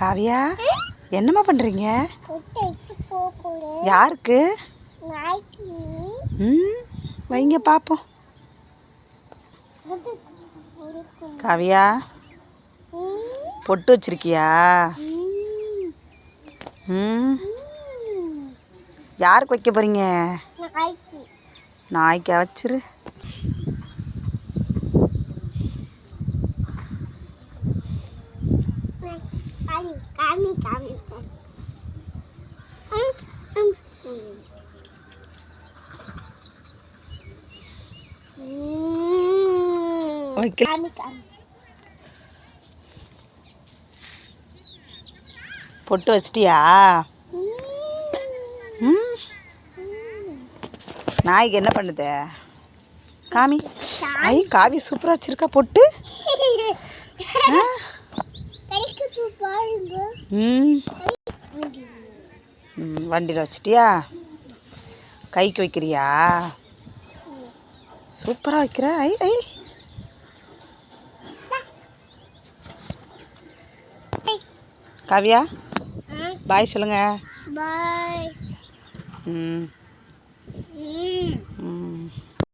காவியா என்னம்மா பண்ணுறீங்க யாருக்கு? ம் வைங்க பார்ப்போம் காவியா பொட்டு வச்சிருக்கியா? ம். யாருக்கு வைக்க போகிறீங்க நாய்க்கா வச்சிரு. காமி காமி காமி. வைக்க காமி காமி. பொட்டு வச்சிட்டியா? நாய்க்கு என்ன பண்ணுது? காமி. ஐ காவி சூப்பராக வச்சிருக்கா பொட்டு ஆ? கைக்கு பாருங்க ம் ம் வண்டியில் வச்சிட்டியா? கைக்கு வைக்கிறியா? சூப்பராக வைக்கிற. ஐ ஐ. காவியா பாய் சொல்லுங்க. பாய். ம். ம். ம்.